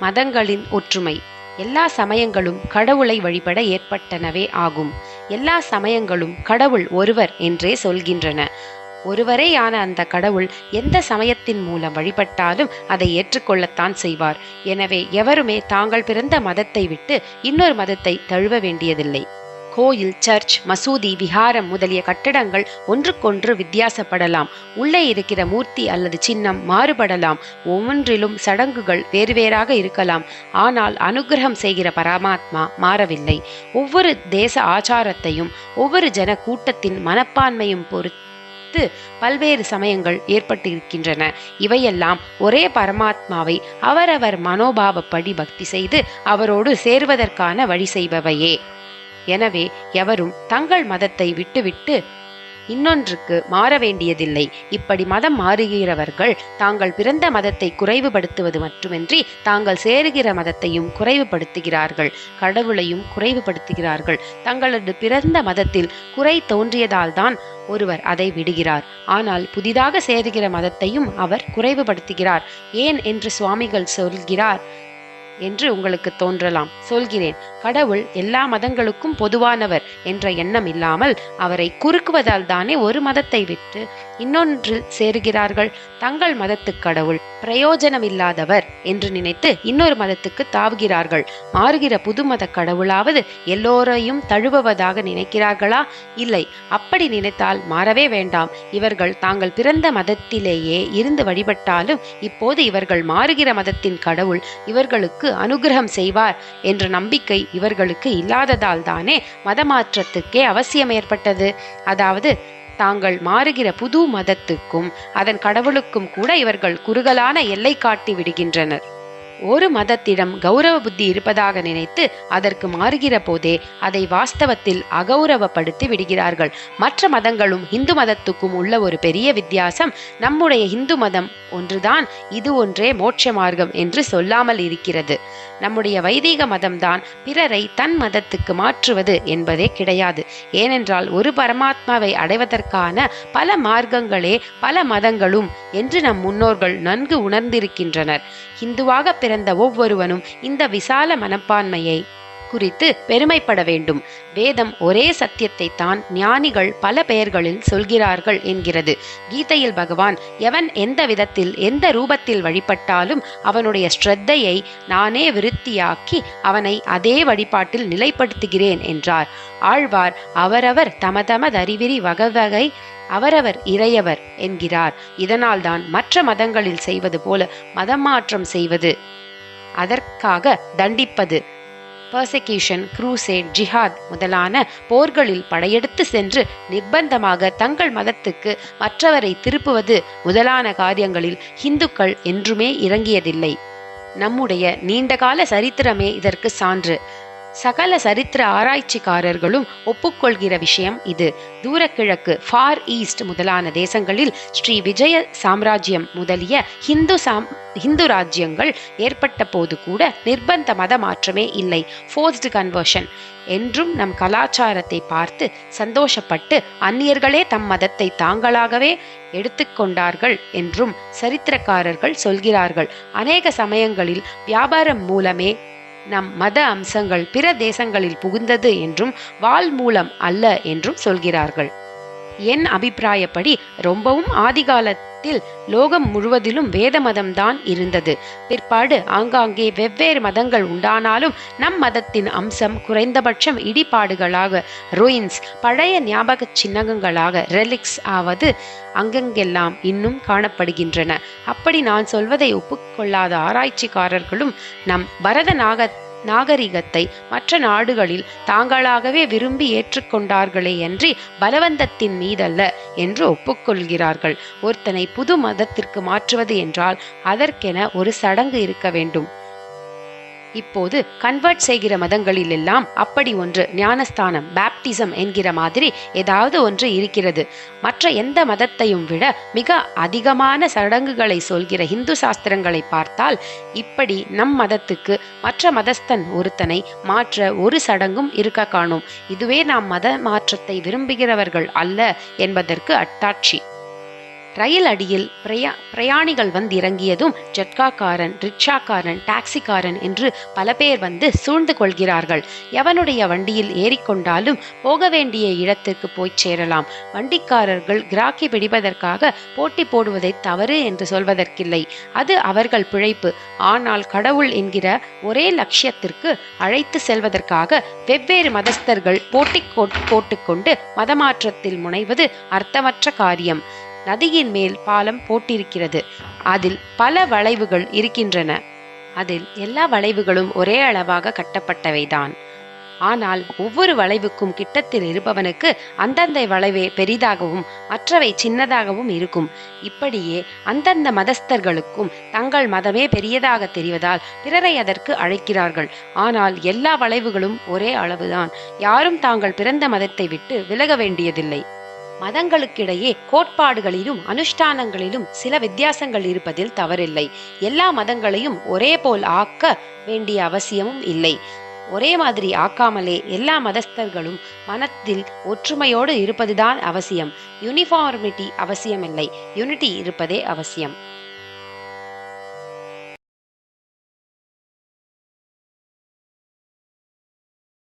மதங்களின் ஒற்றுமை. எல்லா சமயங்களும் கடவுளை வழிபட ஏற்பட்டனவே ஆகும். எல்லா சமயங்களும் கடவுள் ஒருவர் என்றே சொல்கின்றன. ஒருவரேயான அந்த கடவுள் எந்த சமயத்தின் மூலம் வழிபட்டாலும் அதை ஏற்றுக்கொள்ளத்தான் செய்வார். எனவே எவருமே தாங்கள் பிறந்த மதத்தை விட்டு இன்னொரு மதத்தை தழுவ வேண்டியதில்லை. கோயில் சர்ச் மசூதி விஹாரம் முதலிய கட்டடங்கள் ஒன்றுக்கொன்று வித்தியாசப்படலாம். உள்ளே இருக்கிற மூர்த்தி அல்லது சின்னம் மாறுபடலாம். ஒவ்வொன்றிலும் சடங்குகள் வேறு வேறாக இருக்கலாம். ஆனால் அனுகிரகம் செய்கிற பரமாத்மா மாறவில்லை. ஒவ்வொரு தேச ஆச்சாரத்தையும் ஒவ்வொரு ஜன கூட்டத்தின் மனப்பான்மையும் பொறுத்து பல்வேறு சமயங்கள் ஏற்பட்டிருக்கின்றன. இவையெல்லாம் ஒரே பரமாத்மாவை அவரவர் மனோபாவப்படி பக்தி செய்து அவரோடு சேருவதற்கான வழி செய்பவையே. எனவே எவரும் தங்கள் மதத்தை விட்டுவிட்டு இன்னொன்றுக்கு மாற வேண்டியதில்லை. இப்படி மதம் மாறுகிறவர்கள் தாங்கள் பிறந்த மதத்தை குறைவுபடுத்துவது மட்டுமின்றி தாங்கள் சேருகிற மதத்தையும் குறைவுபடுத்துகிறார்கள். கடவுளையும் குறைவுபடுத்துகிறார்கள். தங்களது பிறந்த மதத்தில் குறை தோன்றியதால்தான் ஒருவர் அதை விடுகிறார். ஆனால் புதிதாக சேருகிற மதத்தையும் அவர் குறைவுபடுத்துகிறார். ஏன் என்று சுவாமிகள் சொல்கிறார். என்று உங்களுக்கு தோன்றலாம். சொல்கிறேன் கடவுள் எல்லா மதங்களுக்கும் பொதுவானவர் என்ற எண்ணம் இல்லாமல் அவரை குறுக்குவதால் தானே ஒரு மதத்தை விட்டு இன்னொன்றில் சேருகிறார்கள்? தங்கள் மதத்து கடவுள் பிரயோஜனமில்லாதவர் என்று நினைத்து இன்னொரு மதத்துக்கு தாவுகிறார்கள். மாறுகிற புது மத கடவுளாவது எல்லோரையும் தழுவுவதாக நினைக்கிறார்களா? இல்லை. அப்படி நினைத்தால் மாறவே வேண்டாம். இவர்கள் தாங்கள் பிறந்த மதத்திலேயே இருந்து வழிபட்டாலும் இப்போது இவர்கள் மாறுகிற மதத்தின் கடவுள் இவர்களுக்கு அனுகிரகம் செய்வார் என்ற நம்பிக்கை இவர்களுக்கு இல்லாததால் தானே மதமாற்றத்துக்கே அவசியம் ஏற்பட்டது. அதாவது தாங்கள் மாறுகிற புது மதத்துக்கும் அதன் கடவுளுக்கும் கூட இவர்கள் குறுகலான எல்லை காட்டி விடுகின்றனர். ஒரு மதத்திடம் கௌரவ புத்தி இருப்பதாக நினைத்து அதற்கு மாறுகிற போதே அதை வாஸ்தவத்தில் அகௌரவப்படுத்தி விடுகிறார்கள். மற்ற மதங்களும் இந்து மதத்துக்கும் உள்ள ஒரு பெரிய வித்தியாசம் நம்முடைய இந்து மதம் ஒன்றுதான் இது ஒன்றே மோட்ச மார்க்கம் என்று சொல்லாமல் இருக்கிறது. நம்முடைய வைதிக மதம்தான் பிறரை தன் மதத்துக்கு மாற்றுவது என்பதே கிடையாது. ஏனென்றால் ஒரு பரமாத்மாவை அடைவதற்கான பல மார்க்கங்களே பல மதங்களும் என்று நம் முன்னோர்கள் நன்கு உணர்ந்திருக்கின்றனர். இந்துவாக பிறந்த ஒவ்வொருவனும் இந்த விசால மனப்பான்மையை குறித்து பெருமைப்பட வேண்டும். வேதம் ஒரே சத்தியத்தை தான் ஞானிகள் பல பெயர்களில் சொல்கிறார்கள் என்கிறது. கீதையில் பகவான் எவன் எந்த விதத்தில் எந்த ரூபத்தில் வழிபட்டாலும் அவனுடைய ஸ்ரத்தையை நானே விருத்தியாக்கி அவனை அதே வழிபாட்டில் நிலைப்படுத்துகிறேன் என்றார். ஆழ்வார் அவரவர் தமதமதறிவிரி வகவகை அவரவர் இறையவர் என்கிறார். இதனால்தான் மற்ற மதங்களில் செய்வது போல மதமாற்றம் செய்வது அதற்காக தண்டிப்பது. பர்செக்யூஷன் குரூசேட் ஜிஹாத் முதலான போர்களில் படையெடுத்து சென்று நிர்பந்தமாக தங்கள் மதத்துக்கு மற்றவரை திருப்புவது முதலான காரியங்களில் இந்துக்கள் என்றுமே இறங்கியதில்லை. நம்முடைய நீண்டகால சரித்திரமே இதற்கு சான்று. சகல சரித்திர ஆராய்ச்சிக்காரர்களும் ஒப்புக்கொள்கிற விஷயம் இது. தூரக்கிழக்கு ஃபார் ஈஸ்ட் முதலான தேசங்களில் ஸ்ரீ விஜய சாம்ராஜ்யம் முதலிய ஹிந்து சாம் ஹிந்து ராஜ்யங்கள் ஏற்பட்ட போது கூட நிர்பந்த மத மாற்றமே இல்லை. ஃபோர்ஸ்டு கன்வர்ஷன் என்றும் நம் கலாச்சாரத்தை பார்த்து சந்தோஷப்பட்டு அந்நியர்களே தம் மதத்தை தாங்களாகவே எடுத்துக்கொண்டார்கள் என்றும் சரித்திரக்காரர்கள் சொல்கிறார்கள். அநேக சமயங்களில் வியாபாரம் மூலமே நம் மத அம்சங்கள் பிற தேசங்களில் புகுந்தது என்றும் வாள் மூலம் அல்ல என்றும் சொல்கிறார்கள். என் அபிப்பிராயப்படி ரொம்பவும் காலத்தில் லோகம் முழுவதிலும் வேத மதம்தான் இருந்தது. பிற்பாடு ஆங்காங்கே வெவ்வேறு மதங்கள் உண்டானாலும் நம் மதத்தின் அம்சம் குறைந்தபட்சம் இடிபாடுகளாக ruins பழைய ஞாபக சின்னங்களாக ரெலிக்ஸ் ஆவது அங்கெங்கெல்லாம் இன்னும் காணப்படுகின்றன. அப்படி நான் சொல்வதை ஒப்புக்கொள்ளாத ஆராய்ச்சிக்காரர்களும் நம் பரத நாக நாகரிகத்தை மற்ற நாடுகளில் தாங்களாகவே விரும்பி ஏற்றுக்கொண்டார்களே அன்றி பலவந்தத்தின் மீதல்ல என்று ஒப்புக்கொள்கிறார்கள். ஒருத்தனை புது மதத்திற்கு மாற்றுவது என்றால் அதற்கென ஒரு சடங்கு இருக்க வேண்டும். இப்போது கன்வெர்ட் செய்கிற மதங்களில் எல்லாம் அப்படி ஒன்று ஞானஸ்தானம் பேப்டிசம் என்கிற மாதிரி ஏதாவது ஒன்று இருக்கிறது. மற்ற எந்த மதத்தையும் விட மிக அதிகமான சடங்குகளை சொல்கிற இந்து சாஸ்திரங்களை பார்த்தால் இப்படி நம் மதத்துக்கு மற்ற மதஸ்தன் ஒருத்தனை மாற்ற ஒரு சடங்கும் இருக்க காணும். இதுவே நாம் மத மாற்றத்தை விரும்புகிறவர்கள் அல்ல என்பதற்கு அட்டாட்சி. ரயில் அடியில் பிரயா பிரயாணிகள் வந்து இறங்கியதும் ஜட்காக்காரன் ரிக்ஷாக்காரன் டாக்ஸிக்காரன் என்று பல பேர் வந்து சூழ்ந்து கொள்கிறார்கள். எவனுடைய வண்டியில் ஏறிக்கொண்டாலும் போக வேண்டிய இடத்திற்கு போய் சேரலாம். வண்டிக்காரர்கள் கிராக்கி பிடிப்பதற்காக போட்டி போடுவதை தவறு என்று சொல்வதற்கில்லை. அது அவர்கள் பிழைப்பு. ஆனால் கடவுள் என்கிற ஒரே லட்சியத்திற்கு அழைத்து செல்வதற்காக வெவ்வேறு மதஸ்தர்கள் போட்டி போட்டுக்கொண்டு மதமாற்றத்தில் முனைவது அர்த்தமற்ற காரியம். நதியின் மேல் பாலம் போட்டிருக்கிறது. அதில் பல வளைவுகள் இருக்கின்றன. அதில் எல்லா வளைவுகளும் ஒரே அளவாக கட்டப்பட்டவைதான். ஆனால் ஒவ்வொரு வளைவுக்கும் கிட்டத்தில் இருப்பவனுக்கு அந்தந்த வளைவே பெரிதாகவும் மற்றவை சின்னதாகவும் இருக்கும். இப்படியே அந்தந்த மதஸ்தர்களுக்கும் தங்கள் மதமே பெரியதாக தெரிவதால் பிறரை அதற்கு அழைக்கிறார்கள். ஆனால் எல்லா வளைவுகளும் ஒரே அளவுதான். யாரும் தாங்கள் பிறந்த மதத்தை விட்டு விலக வேண்டியதில்லை. மதங்களுக்கிடையே கோட்பாடுகளிலும் அனுஷ்டானங்களிலும் சில வித்தியாசங்கள் இருப்பதில் தவறில்லை. எல்லா மதங்களையும் ஒரே போல் ஆக்க வேண்டிய அவசியமும் இல்லை. ஒரே மாதிரி ஆக்காமலே எல்லா மதஸ்தர்களும் மனத்தில் ஒற்றுமையோடு இருப்பதுதான் அவசியம். யூனிஃபார்மிட்டி அவசியமில்லை. யூனிட்டி இருப்பதே அவசியம்.